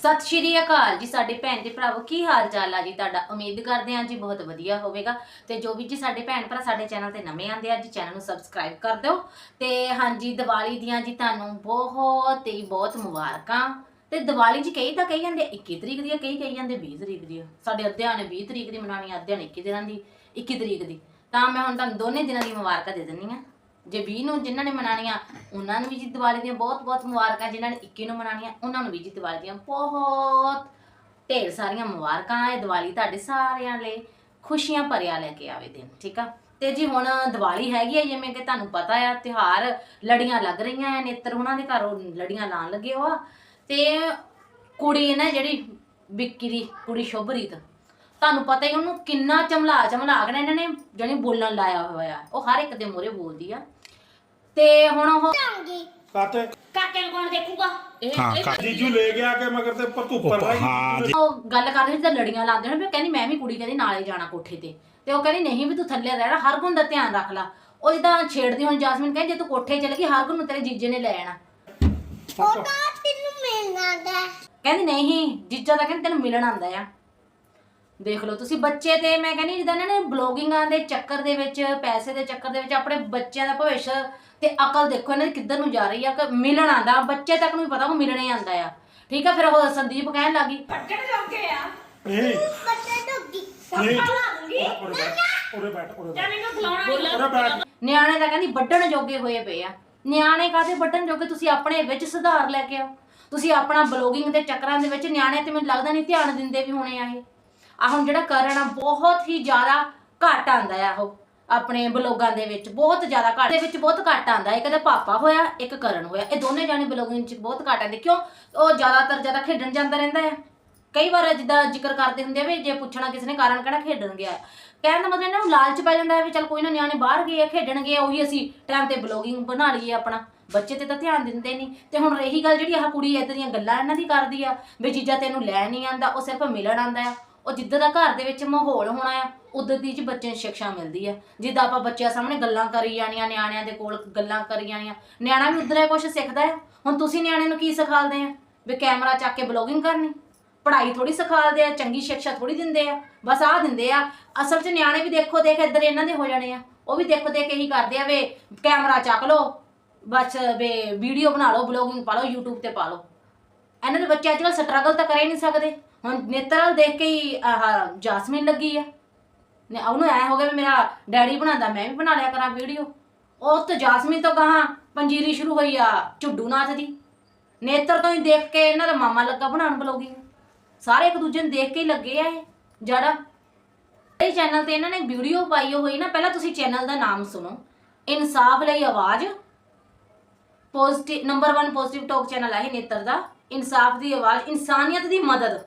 ਸਤਿ ਸ਼੍ਰੀ ਅਕਾਲ ਜੀ ਸਾਡੇ ਭੈਣ ਤੇ ਭਰਾਵੋ ਕੀ ਹਾਲ ਚਾਲ ਆ ਜੀ ਤੁਹਾਡਾ? ਉਮੀਦ ਕਰਦੇ ਹਾਂ ਜੀ ਬਹੁਤ ਵਧੀਆ ਹੋਵੇਗਾ। ਤੇ ਜੋ ਵੀ ਜੀ ਸਾਡੇ ਭੈਣ ਭਰਾ ਸਾਡੇ ਚੈਨਲ ਤੇ ਨਵੇਂ ਆਂਦੇ ਆ ਜੀ ਚੈਨਲ ਨੂੰ ਸਬਸਕ੍ਰਾਈਬ ਕਰ ਦਿਓ। ਤੇ ਹਾਂਜੀ ਦੀਵਾਲੀ ਦੀਆਂ ਜੀ ਤੁਹਾਨੂੰ ਬਹੁਤ ਹੀ ਬਹੁਤ ਮੁਬਾਰਕਾਂ। ਤੇ ਦੀਵਾਲੀ 'ਚ ਕਈ ਤਾਂ ਕਹੀ ਜਾਂਦੇ 21 ਤਰੀਕ ਦੀ ਆ, ਕਈ ਕਹੀ ਜਾਂਦੇ 20 ਤਰੀਕ ਦੀ ਆ। ਸਾਡੇ ਅੱਧਿਆਂ ਨੇ 20 ਤਰੀਕ ਦੀ ਮਨਾਉਣੀ ਆ, ਅੱਧਿਆਂ ਨੇ 21 ਦਿਨਾਂ ਦੀ 21 ਤਰੀਕ ਦੀ। ਤਾਂ ਮੈਂ ਹੁਣ ਤੁਹਾਨੂੰ ਦੋਨੇ ਦਿਨਾਂ ਦੀ ਮੁਬਾਰਕਾਂ ਦੇ ਦਿੰਨੀ ਆ ਜੇ 20 ਨੂੰ ਜਿਨ੍ਹਾਂ ਨੇ ਮਨਾਣੀਆਂ ਉਹਨਾਂ ਨੂੰ ਵੀ ਜੀ ਦੀਵਾਲੀ ਦੀਆਂ ਬਹੁਤ-ਬਹੁਤ ਮੁਬਾਰਕਾਂ, ਜਿਨ੍ਹਾਂ ਨੇ 21 ਨੂੰ ਮਨਾਣੀਆਂ ਉਹਨਾਂ ਨੂੰ ਵੀ ਜੀ ਦੀਵਾਲੀ ਦੀਆਂ ਬਹੁਤ ਢੇਰ ਸਾਰੀਆਂ ਮੁਬਾਰਕਾਂ ਇਹ ਦੀਵਾਲੀ ਤੁਹਾਡੇ ਸਾਰਿਆਂ ਲਈ, ਖੁਸ਼ੀਆਂ ਭਰਿਆ ਲੈ ਕੇ ਆਵੇ ਦਿਨ, ਠੀਕ ਆ? ਤੇ ਜੀ ਹੁਣ ਦੀਵਾਲੀ ਹੈਗੀ ਹੈ ਜਿਵੇਂ ਕਿ ਤੁਹਾਨੂੰ ਪਤਾ ਆ, ਤਿਉਹਾਰ ਲੜੀਆਂ ਲੱਗ ਰਹੀਆਂ ਆ, ਨੇਤਰ ਉਹਨਾਂ ਦੇ ਘਰੋਂ ਲੜੀਆਂ ਲਾਣ ਲੱਗੇ ਹੋ ਆ। ਤੇ ਕੁੜੀ ਨਾ ਜਿਹੜੀ ਵਿੱਕੀ ਦੀ ਕੁੜੀ ਸ਼ੁਭਰੀਤ ਤੁਹਾਨੂੰ ਪਤਾ ਹੀ ਉਹਨੂੰ ਕਿੰਨਾ ਚਮਲਾ ਚਮਲਾ ਕੇ ਨਾ ਇਹਨਾਂ ਨੇ ਜਾਣੀ ਬੋਲਣ ਲਾਇਆ ਹੋਇਆ ਉਹ ਹਰ ਇੱਕ ਦੇ ਮੂਹਰੇ ਬੋਲਦੀ ਆ। ਤੇ ਹੁਣ ਉਹ ਕਾਕੇ ਨੂੰ ਕੌਣ ਦੇਖੂਗਾ? ਇਹ ਹਾਂ, ਇਹ- ਕਾਕੇ। ਜੀਜੂ ਲੈ ਗਿਆ ਕਿ ਮਗਰ ਤੇ ਪਰ ਧੁੱਪ ਪਰ ਹਾਂ, ਜੀ। ਉਹ ਗੱਲ ਕਰਦੇ ਸੀ ਤਾਂ ਲੜੀਆਂ ਲਾਉਂਦੇ ਨੇ ਵੀ ਕਹਿੰਦੀ ਮੈਂ ਵੀ ਕੁੜੀ ਕਹਿੰਦੀ ਨਾਲੇ ਜਾਣਾ ਕੋਠੇ ਤੇ। ਤੇ ਉਹ ਕਹਿੰਦੀ ਨਹੀਂ ਵੀ ਤੂੰ ਥੱਲੇ ਰਹਿਣਾ ਹਰ ਗੁਣ ਦਾ ਧਿਆਨ ਰੱਖ ਲੈ। ਉਹ ਜਿੱਦਾਂ ਛੇੜਦੀ ਹੁਣ ਜਾਸਮੀਨ ਕਹਿੰਦੀ ਜੇ ਤੂੰ ਕੋਠੇ ਚਲੇ ਗਈ ਹਰ ਗੁਣ ਨੂੰ ਤੇਰੇ ਜੀਜੇ ਨੇ ਲੈ ਜਾਣਾ ਕਹਿੰਦੀ ਨਹੀਂ ਜੀਜਾ ਤਾਂ ਕਹਿੰਦੀ ਤੈਨੂੰ ਮਿਲਣ ਆਂਦਾ ਆ। ਦੇਖ ਲਓ ਤੁਸੀਂ ਬੱਚੇ ਤੇ ਮੈਂ ਕਹਿੰਦੀ ਜਿੱਦਾਂ ਇਹਨਾਂ ਨੇ ਬਲੌਗਿੰਗਾਂ ਦੇ ਚੱਕਰ ਦੇ ਵਿੱਚ ਪੈਸੇ ਦੇ ਚੱਕਰ ਦੇ ਵਿੱਚ ਆਪਣੇ ਬੱਚਿਆਂ ਦਾ ਭਵਿੱਖ ਤੇ ਅਕਲ ਦੇਖੋ ਇਹਨਾਂ ਦੀ ਕਿੱਧਰ ਨੂੰ ਜਾ ਰਹੀ ਆ ਕਿ ਮਿਲਣ ਆਂਦਾ ਬੱਚੇ ਤੱਕ ਨੂੰ ਵੀ ਪਤਾ ਉਹ ਮਿਲਣੇ ਆਂਦਾ ਆ। ਠੀਕ ਆ ਫਿਰ ਉਹ ਸੰਦੀਪ ਕਹਿਣ ਲੱਗੀ ਨਹੀਂ। ਨਹੀਂ। ਉਰੇ ਬੈਠ ਉਰੇ ਬੈਠ ਉਰੇ ਬੈਠ। ਉਰੇ ਬੈਠ। ਨਿਆਣੇ ਤਾਂ ਕਹਿੰਦੀ ਵੱਢਣ ਜੋਗੇ ਹੋਏ ਪਏ ਆ। ਨਿਆਣੇ ਕਾਹਦੇ ਵੱਢਣ ਜੋਗੇ? ਤੁਸੀਂ ਆਪਣੇ ਵਿੱਚ ਸੁਧਾਰ ਲੈ ਕੇ ਆਓ। ਤੁਸੀਂ ਆਪਣਾ ਬਲੌਗਿੰਗ ਦੇ ਚੱਕਰਾਂ ਦੇ ਵਿੱਚ ਨਿਆਣੇ ਤੇ ਮੈਨੂੰ ਲੱਗਦਾ ਨਹੀਂ ਧਿਆਨ ਦਿੰਦੇ ਵੀ ਹੋਣੇ ਆ ਇਹ। ਆ ਹੁਣ ਜਿਹੜਾ ਕਰਨ ਆ ਬਹੁਤ ਹੀ ਜ਼ਿਆਦਾ ਘੱਟ ਆਂਦਾ ਆ ਉਹ ਆਪਣੇ ਬਲੌਗਾਂ ਦੇ ਵਿੱਚ ਬਹੁਤ ਜ਼ਿਆਦਾ ਘੱਟ ਦੇ ਵਿੱਚ ਬਹੁਤ ਘੱਟ ਆਂਦਾ ਇੱਕ ਦਾ ਪਾਪਾ ਹੋਇਆ ਇੱਕ ਕਰਨ ਹੋਇਆ। ਇਹ ਦੋਨੇ ਜਾਣੇ ਬਲੌਗਿੰਗ 'ਚ ਬਹੁਤ ਘੱਟ ਆਂਦੇ ਕਿਉਂ? ਉਹ ਜ਼ਿਆਦਾਤਰ ਜ਼ਿਆਦਾ ਖੇਡਣ ਜਾਂਦਾ ਰਹਿੰਦਾ ਆ। ਕਈ ਵਾਰ ਜਿੱਦਾਂ ਜ਼ਿਕਰ ਕਰਦੇ ਹੁੰਦੇ ਆ ਵੀ ਜੇ ਪੁੱਛਣਾ ਕਿਸੇ ਨੇ ਕਾਰਨ ਕਿਹੜਾ ਖੇਡਣ ਗਿਆ। ਕਹਿਣ ਦਾ ਮਤਲਬ ਇਹਨਾਂ ਨੂੰ ਲਾਲਚ ਪੈ ਜਾਂਦਾ ਹੈ ਵੀ ਚਲ ਕੋਈ ਨਾ ਨਿਆਣੇ ਬਾਹਰ ਗਏ ਆ ਖੇਡਣ ਗਏ ਆ, ਉਹੀ ਅਸੀਂ ਟਾਈਮ ਤੇ ਬਲੌਗਿੰਗ ਬਣਾ ਲਈਏ ਆਪਣਾ। ਬੱਚੇ ਤੇ ਤਾਂ ਧਿਆਨ ਦਿੰਦੇ ਨਹੀਂ। ਤੇ ਹੁਣ ਰਹੀ ਗੱਲ ਜਿਹੜੀ ਆਹ ਕੁੜੀ ਇਦਾਂ ਦੀਆਂ ਗੱਲਾਂ ਇਹਨਾਂ ਦੀ ਕਰਦੀ ਆ ਵੀ ਜੀਜਾ ਤੈਨੂੰ ਲੈ ਨਹੀਂ ਆਂਦਾ ਉਹ ਸਿਰਫ ਮਿਲਣ ਆਂਦਾ ਆ। ਉਹ ਜਿੱਦਾਂ ਦਾ ਘਰ ਦੇ ਵਿੱਚ ਮਾਹੌਲ ਹੋਣਾ ਆ, ਉਦੋਂ ਦੀ ਚ ਬੱਚੇ ਨੂੰ ਸਿੱਖਿਆ ਮਿਲਦੀ ਆ। ਜਿੱਦਾਂ ਆਪਾਂ ਬੱਚਿਆਂ ਸਾਹਮਣੇ ਗੱਲਾਂ ਕਰੀ ਜਾਣੀਆਂ, ਨਿਆਣਿਆਂ ਦੇ ਕੋਲ ਗੱਲਾਂ ਕਰੀ ਜਾਣੀਆਂ। ਨਿਆਣਾ ਵੀ ਉਧਰ ਕੁਝ ਸਿੱਖਦਾ ਆ। ਹੁਣ ਤੁਸੀਂ ਨਿਆਣੇ ਨੂੰ ਕੀ ਸਿਖਾਲਦੇ ਆ? ਵੀ ਕੈਮਰਾ ਚੱਕ ਕੇ ਬਲੌਗਿੰਗ ਕਰਨੀ। ਪੜ੍ਹਾਈ ਥੋੜੀ ਸਿਖਾਲਦੇ ਆ, ਚੰਗੀ ਸਿੱਖਿਆ ਥੋੜੀ ਦਿੰਦੇ ਆ। ਬਸ ਆਹ ਦਿੰਦੇ ਆ। ਅਸਲ 'ਚ ਨਿਆਣੇ ਵੀ ਦੇਖੋ, ਦੇਖ ਇੱਧਰ ਇਹਨਾਂ ਦੇ ਹੋ ਜਾਣੇ ਆ। ਉਹ ਵੀ ਦੇਖੋ, ਦੇਖ ਇਹੀ ਕਰਦੇ ਆ ਵੇ ਕੈਮਰਾ ਚੱਕ ਲਓ। ਬਸ ਵੇ ਵੀਡੀਓ ਬਣਾ ਲਓ ਬਲੌਗਿੰਗ ਪਾ ਲਓ, YouTube ਤੇ ਪਾ ਲਓ। ਇਹਨਾਂ ਦੇ ਬੱਚੇ ਅੱਜ ਕੱਲ੍ਹ ਸਟਰਗਲ ਤਾਂ ਕਰ ਹੀ ਨਹੀਂ ਸਕਦੇ। ਹੁਣ ਨੇਤਰ ਦੇਖ ਕੇ ਹੀ ਆਹ ਜਾਸਮੀਨ ਲੱਗੀ ਆ। ਨੇ ਉਹਨੂੰ ਐ ਹੋ ਗਿਆ ਵੀ ਮੇਰਾ ਡੈਡੀ ਬਣਾਉਂਦਾ, ਮੈਂ ਵੀ ਬਣਾ ਲਿਆ ਕਰਾਂ ਵੀਡੀਓ। ਉਸ ਤੋਂ ਜਾਸਮੀਨ ਤੋਂ ਕਹਾ ਪੰਜੀਰੀ ਸ਼ੁਰੂ ਹੋਈ ਆ ਝੁੱਡੂ ਨਾਥ ਦੀ। ਨੇਤਰ ਤੋਂ ਹੀ ਦੇਖ ਕੇ ਇਹਨਾਂ ਦਾ ਮਾਮਾ ਲੱਗਾ ਬਣਾਉਣ ਬਲੌਗਿੰਗ ਸਾਰੇ ਇੱਕ ਦੂਜੇ ਨੂੰ ਦੇਖ ਕੇ ਹੀ ਲੱਗੇ ਆ ਇਹ ਜੜਾ। ਇਹ ਚੈਨਲ ਤੇ ਇਹਨਾਂ ਨੇ ਵੀਡੀਓ ਪਾਈ ਹੋਈ ਨਾ, ਪਹਿਲਾਂ ਤੁਸੀਂ ਚੈਨਲ ਦਾ ਨਾਮ ਸੁਣੋ। ਇਨਸਾਫ ਲਈ ਆਵਾਜ਼। Positive, number 1 positive talk channel ਹੈ ਇਹ ਨੇਤਰ ਦਾ। ਇਨਸਾਫ ਦੀ ਆਵਾਜ਼, ਇਨਸਾਨੀਅਤ ਦੀ ਮਦਦ।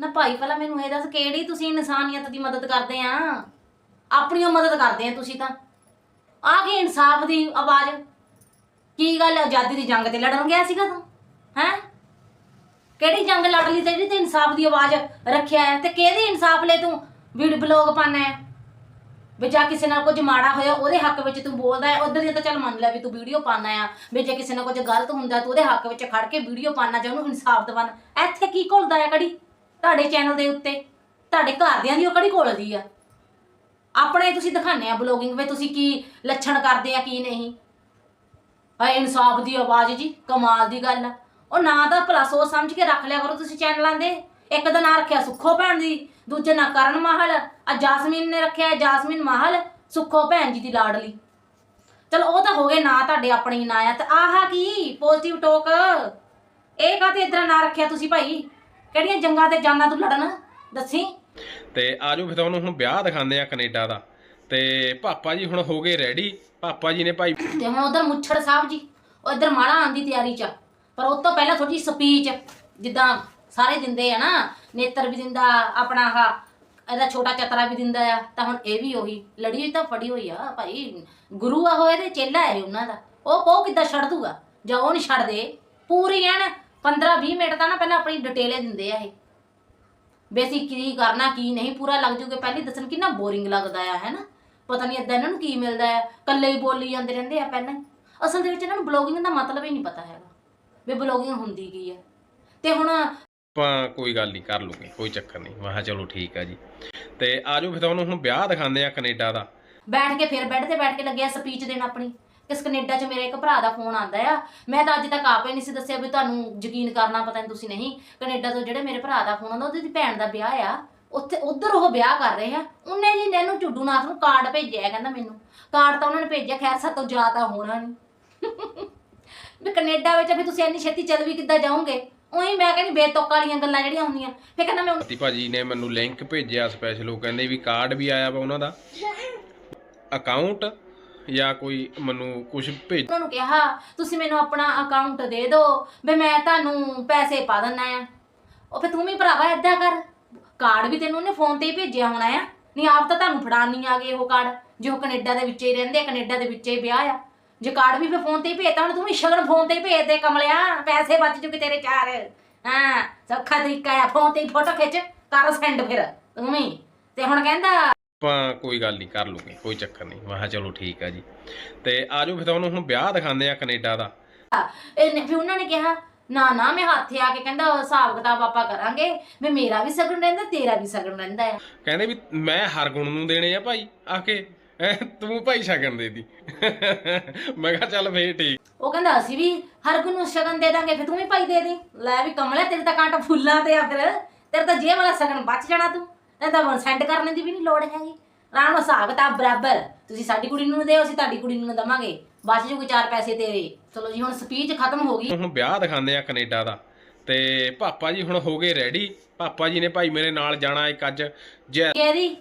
ਨਾ ਭਾਈ ਪਹਿਲਾਂ ਮੈਨੂੰ ਇਹ ਦੱਸ ਕਿਹੜੀ ਤੁਸੀਂ ਇਨਸਾਨੀਅਤ ਦੀ ਮਦਦ ਕਰਦੇ ਆ? ਆਪਣੀਆਂ ਮਦਦ ਕਰਦੇ ਆ ਤੁਸੀਂ ਤਾਂ। ਆ ਗਈ ਇਨਸਾਫ ਦੀ ਆਵਾਜ਼। ਕੀ ਗੱਲ ਆਜ਼ਾਦੀ ਦੀ ਜੰਗ ਤੇ ਲੜਨ ਗਿਆ ਸੀਗਾ ਤੂੰ, ਹੈ? ਕਿਹੜੀ ਜੰਗ ਲੜ ਲਈ ਤੇ ਜਿਹੜੀ ਤੇ ਇਨਸਾਫ ਦੀ ਆਵਾਜ਼ ਰੱਖਿਆ ਹੈ? ਤੇ ਕਿਹਦੀ ਇਨਸਾਫ ਲਈ ਤੂੰ ਵੀਡੀਓ ਬਲੌਗ ਪਾਣਾ ਹੈ? ਵੀ ਜਾਂ ਕਿਸੇ ਨਾਲ ਕੁਝ ਮਾੜਾ ਹੋਇਆ, ਉਹਦੇ ਹੱਕ ਵਿੱਚ ਤੂੰ ਬੋਲਦਾ ਹੈ? ਉਧਰ ਦੀ ਤਾਂ ਚੱਲ ਮੰਨ ਲੈ ਵੀ ਤੂੰ ਵੀਡੀਓ ਪਾਣਾ ਆ। ਵੀ ਜੇ ਕਿਸੇ ਨਾਲ ਕੁਝ ਗਲਤ ਹੁੰਦਾ, ਤੂੰ ਉਹਦੇ ਹੱਕ ਵਿੱਚ ਖੜ ਕੇ ਵੀਡੀਓ ਪਾਣਾ ਜਾਂ ਉਹਨੂੰ ਇਨਸਾਫ ਦਿਵਾਣਾ ਇੱਥੇ ਕੀ ਘੁਲਦਾ ਹੈ ਕੜੀ ਤੁਹਾਡੇ ਚੈਨਲ ਦੇ ਉੱਤੇ, ਤੁਹਾਡੇ ਘਰਦਿਆਂ ਦੀ ਉਹ ਕੜੀ ਘੋਲਦੀ ਆ? ਆਪਣੇ ਤੁਸੀਂ ਦਿਖਾਣੇ ਆ ਬਲੌਗਿੰਗ ਵਿੱਚ ਤੁਸੀਂ ਕੀ ਲੱਛਣ ਕਰਦੇ ਆ, ਕੀ ਨਹੀਂ? ਹਾਏ, ਇਨਸਾਫ ਦੀ ਆਵਾਜ਼ ਜੀ, ਕਮਾਲ ਦੀ ਗੱਲ ਆ। ਉਹ ਨਾਂ ਦਾ ਭਲਾ ਸੋਚ ਸਮਝ ਕੇ ਰੱਖ ਲਿਆ ਕਰੋ ਤੁਸੀਂ ਚੈਨਲਾਂ ਦੇ। ਇੱਕ ਦਾ ਨਾਂ ਰੱਖਿਆ ਸੁੱਖੋ ਭੈਣ ਦੀ, ਦੂਜੇ ਨਾਂ ਕਰਨ ਮਾਹਲ। ਆ ਜਾਸਮੀਨ ਨੇ ਰੱਖਿਆ ਜਾਸਮੀਨ ਮਾਹਲ, ਸੁੱਖੋ ਭੈਣ ਜੀ ਦੀ ਲਾਡਲੀ। ਚਲੋ ਉਹ ਤਾਂ ਹੋ ਗਏ ਨਾਂ ਤੁਹਾਡੇ ਆਪਣੇ ਨਾਂ ਆ। ਤੇ ਆਹਾ ਕੀ ਪੋਜ਼ਿਟਿਵ ਟੋਕ ਇਹ ਕਾਤੇ ਇਦਾਂ ਨਾਂ ਰੱਖਿਆ ਤੁਸੀਂ ਭਾਈ? ਕਿਹੜੀਆਂ ਜੰਗਾਂ ਤੇ ਜਾਣਾ ਤੂੰ ਲੜਨ? ਦੱਸੀ। ਤੇ ਆਜੋ ਫਿਰ ਤੁਹਾਨੂੰ ਹੁਣ ਵਿਆਹ ਦਿਖਾਉਂਦੇ ਆ ਕੈਨੇਡਾ ਦਾ। ਤੇ ਪਾਪਾ ਜੀ ਹੁਣ ਹੋ ਗਏ ਰੈਡੀ ਪਾਪਾ ਜੀ ਨੇ ਭਾਈ ਤੇ ਹੁਣ ਉਧਰ ਮੁੱਛੜ ਸਾਹਿਬ ਜੀ ਉਹ ਇਧਰ ਮਾਲਾ ਆਉਣ ਦੀ ਤਿਆਰੀ ਚ ਆ। ਪਰ ਉਸ ਤੋਂ ਪਹਿਲਾਂ ਥੋੜੀ ਸਪੀਚ ਜਿੱਦਾਂ ਸਾਰੇ ਦਿੰਦੇ ਆ ਨਾ ਨੇਤਰ ਵੀ ਦਿੰਦਾ ਆਪਣਾ ਆਹ ਇਹਦਾ ਛੋਟਾ ਚਤਰਾ ਵੀ ਦਿੰਦਾ ਆ ਤਾਂ ਹੁਣ ਇਹ ਵੀ ਉਹੀ ਲੜੀ ਹੋਈ ਤਾਂ ਫੜੀ ਹੋਈ ਆ ਭਾਈ। ਗੁਰੂ ਆ ਹੋਏ ਤੇ ਚੇਲਾ ਹੈ ਉਹਨਾਂ ਦਾ। ਉਹ ਕੋ ਕਿੱਦਾਂ ਛੱਡ ਦੂਗਾ? ਜਾਂ ਉਹ ਨਹੀਂ ਛੱਡਦੇ? ਪੂਰੀ ਐਨ 15 20 ਮਿੰਟ ਤਾਂ ਨਾ ਪਹਿਲਾਂ ਆਪਣੀ ਡਿਟੇਲੇ ਦਿੰਦੇ ਆ ਇਹ। ਬੇਸਿਕ ਕੀ ਕਰਨਾ ਕੀ ਨਹੀਂ ਪੂਰਾ ਲੱਗ ਜੂਗੇ ਪਹਿਲੇ ਦੱਸਣ ਕਿੰਨਾ ਬੋਰਿੰਗ ਲੱਗਦਾ ਆ ਹੈ ਨਾ? ਪਤਾ ਨਹੀਂ ਏਦਾਂ ਇਹਨਾਂ ਨੂੰ ਕੀ ਮਿਲਦਾ ਹੈ ਕੱਲੇ ਹੀ ਬੋਲੀ ਜਾਂਦੇ ਰਹਿੰਦੇ ਆ ਪਹਿਲਾਂ। ਅਸਲ ਦੇ ਵਿੱਚ ਇਹਨਾਂ ਨੂੰ ਬਲੌਗਿੰਗ ਦਾ ਮਤਲਬ ਹੀ ਨਹੀਂ ਪਤਾ ਹੈਗਾ ਵੀ ਬਲੌਗਿੰਗ ਹੁੰਦੀ ਕੀ ਹੈ ਤੇ ਹੁਣ ਆਪਾਂ ਕੋਈ ਗੱਲ ਨਹੀਂ ਕਰ ਲੂਗੇ ਕੋਈ ਚੱਕਰ ਨਹੀਂ। ਮੈਂ ਕਿਹਾ ਚਲੋ ਠੀਕ ਆ ਜੀ। ਤੇ ਆਜੋ ਫਿਰ ਤੁਹਾਨੂੰ ਹੁਣ ਵਿਆਹ ਦਿਖਾਉਂਦੇ ਆ ਕੈਨੇਡਾ ਦਾ। ਬੈਠ ਕੇ ਫਿਰ ਬੈੱਡ ਤੇ ਬੈਠ ਕੇ ਲੱਗਿਆ ਸਪੀਚ ਦੇਣ ਆਪਣੀ। ਕਿਸ ਕੈਨੇਡਾ 'ਚ ਮੇਰੇ ਇੱਕ ਭਰਾ ਦਾ ਫੋਨ ਆਂਦਾ ਆ। ਮੈਂ ਤਾਂ ਅੱਜ ਤੱਕ ਆਪੇ ਨਹੀਂ ਸੀ ਦੱਸਿਆ ਵੀ ਤੁਹਾਨੂੰ ਯਕੀਨ ਕਰਨਾ ਪਤਾ ਨਹੀਂ ਤੁਸੀਂ ਨਹੀਂ। ਕੈਨੇਡਾ ਤੋਂ ਜਿਹੜੇ ਮੇਰੇ ਭਰਾ ਦਾ ਫੋਨ ਆਉਂਦਾ ਉਹਦੀ ਭੈਣ ਦਾ ਵਿਆਹ ਆ। ਉੱਥੇ ਉਧਰ ਉਹ ਵਿਆਹ ਕਰ ਰਹੇ ਆ। ਉਹਨੇ ਜੀ ਨੈਨੂੰ ਝੁੱਡੂ ਨਾਥ ਨੂੰ ਕਾਰਡ ਭੇਜਿਆ ਕਹਿੰਦਾ ਮੈਨੂੰ। ਕਾਰਡ ਤਾਂ ਉਹਨਾਂ ਨੇ ਭੇਜਿਆ ਖੈਰ ਸਾਤੋਂ ਜਾ ਤਾਂ ਹੋਣਾ ਨਹੀਂ ਵੀ ਕੈਨੇਡਾ ਵਿੱਚ ਵੀ ਤੁਸੀਂ ਇੰਨੀ ਛੇਤੀ ਚੱਲ ਵੀ ਕਿੱਦਾਂ ਜਾਓਗੇ? ਉਹੀ ਮੈਂ ਕਹਿੰਦੀ ਬੇਤੁਕ ਵਾਲੀਆਂ ਗੱਲਾਂ ਜਿਹੜੀਆਂ ਹੁੰਦੀਆਂ। ਫਿਰ ਕਹਿੰਦਾ ਮੈਂ ਤੀ ਭਾਜੀ ਨੇ ਮੈਨੂੰ ਲਿੰਕ ਭੇਜਿਆ ਸਪੈਸ਼ਲ ਉਹ ਕਹਿੰਦੇ ਵੀ ਕਾਰਡ ਵੀ ਆਇਆ ਵਾ ਉਹਨਾਂ ਦਾ। ਅਕਾਊਂਟ ਜਾਂ ਕੋਈ ਮੈਨੂੰ ਕੁਝ ਭੇਜ ਉਹਨਾਂ ਨੂੰ ਕਿਹਾ, ਤੁਸੀਂ ਮੈਨੂੰ ਆਪਣਾ ਅਕਾਊਂਟ ਦੇ ਦਿਓ ਵੀ ਮੈਂ ਤੁਹਾਨੂੰ ਪੈਸੇ ਪਾ ਦਿੰਨਾ ਆ। ਉਹ ਫੇ ਤੂੰ ਵੀ ਭਰਾਵਾ ਏਦਾਂ ਕਰ। ਕਾਰਡ ਵੀ ਤੈਨੂੰ ਉਹਨੇ ਫੋਨ ਤੇ ਹੀ ਭੇਜਿਆ ਹੋਣਾ ਆ। ਨਹੀਂ, ਆਪ ਤਾਂ ਤੁਹਾਨੂੰ ਫੜਾਉਣ ਨਹੀਂ ਆ ਗਏ ਉਹ ਕਾਰਡ, ਜੇ ਉਹ ਕੈਨੇਡਾ ਦੇ ਵਿੱਚ ਹੀ ਰਹਿੰਦੇ ਆ, ਕੈਨੇਡਾ ਦੇ ਵਿੱਚ ਹੀ ਵਿਆਹ ਆ। ਜੇ ਕਾਰਡ ਵੀ ਫੇ ਫੋਨ ਤੇ ਹੀ ਭੇਜਤਾ ਹੁਣ, ਤੂੰ ਵੀ ਸ਼ਗਨ ਫੋਨ ਤੇ ਹੀ ਭੇਜ ਦੇ ਕਮਲਿਆ, ਪੈਸੇ ਬਚ ਜੂਗੇ ਤੇਰੇ ਚਾਰ। ਹਾਂ, ਸੌਖਾ ਤਰੀਕਾ ਆ ਫੋਨ ਤੇ ਹੀ ਫੋਟੋ ਖਿੱਚ, ਕਰ ਸੈਂਡ ਫਿਰ, ਤੂੰ ਵੀ। ਤੇ ਹੁਣ ਕਹਿੰਦਾ ਆਪਾਂ ਕੋਈ ਗੱਲ ਨਹੀਂ ਕਰ ਲੂਗੇ ਕੋਈ ਚੱਕਰ ਨਹੀਂ। ਮੈਂ ਕਿਹਾ ਚਲੋ ਠੀਕ ਆ ਜੀ। ਤੇ ਆਜੋ ਫਿਰ ਤੁਹਾਨੂੰ ਹੁਣ ਵਿਆਹ ਦਿਖਾਉਂਦੇ ਆ ਕੈਨੇਡਾ ਦਾ। ਇਹਨੇ ਫਿਰ ਉਹਨਾਂ ਨੇ ਕਿਹਾ ਨਾ ਨਾ ਮੈਂ ਹੱਥੇ ਆ ਕੇ ਕਹਿੰਦਾ ਹਿਸਾਬ ਕਿਤਾਬ ਆਪਾਂ ਕਰਾਂਗੇ। ਵੀ ਮੇਰਾ ਵੀ ਸਗਨ ਰਹਿੰਦਾ ਤੇਰਾ ਵੀ ਸਗਨ ਰਹਿੰਦਾ ਆ। ਕਹਿੰਦੇ ਵੀ ਮੈਂ ਹਰਗੁਣ ਨੂੰ ਦੇਣੇ ਆ ਭਾਈ ਆ ਕੇ। ਹੈਂ, ਤੂੰ ਭਾਈ ਸ਼ਗਨ ਦੇ ਦੀ। ਮੈਂ ਕਿਹਾ ਚੱਲ ਫੇਰ ਠੀਕ। ਉਹ ਕਹਿੰਦਾ ਅਸੀਂ ਵੀ ਹਰ ਕੋਈ ਨੂੰ ਸ਼ਗਨ ਦੇ ਦਾਂਗੇ ਫਿਰ ਤੂੰ ਵੀ ਭਾਈ ਦੇ ਦੇ। ਲੈ ਵੀ ਕਮਲਾ ਤੇਰੇ ਤਾਂ ਕਾਂਟਾ ਫੁੱਲਾਂ ਤੇ ਆ ਫਿਰ। ਤੇਰੇ ਤਾਂ ਜੇਬ ਵਾਲਾ ਸ਼ਗਨ ਬਚ ਜਾਣਾ ਤੂੰ। ਤੈਨੂੰ ਤਾਂ ਹੁਣ ਸੈਂਡ ਕਰਨ ਦੀ ਵੀ ਨਹੀਂ ਲੋੜ ਹੈਗੀ। ਆਰਾਮ ਨਾਲ ਹਿਸਾਬ ਕਿਤਾਬ ਬਰਾਬਰ। ਤੁਸੀਂ ਸਾਡੀ ਕੁੜੀ ਨੂੰ ਦਿਓ ਅਸੀਂ ਤੁਹਾਡੀ ਕੁੜੀ ਨੂੰ ਦਵਾਂਗੇ। ਬਚ ਜੂਗੇ ਚਾਰ ਪੈਸੇ ਤੇਰੇ। ਚਲੋ ਜੀ ਹੁਣ ਸਪੀਚ ਖਤਮ ਹੋ ਗਈ। ਹੁਣ ਵਿਆਹ ਦਿਖਾਉਂਦੇ ਆ ਕੈਨੇਡਾ ਦਾ। ਤੇ ਪਾਪਾ ਜੀ ਹੁਣ ਹੋ ਗਏ ਰੈਡੀ ਪਾਪਾ ਜੀ ਨੇ ਭਾਈ ਮੇਰੇ ਨਾਲ ਜਾਣਾ ਇੱਕ ਅੱਜ। ਜੈ ਕਹਿੰਦੀ?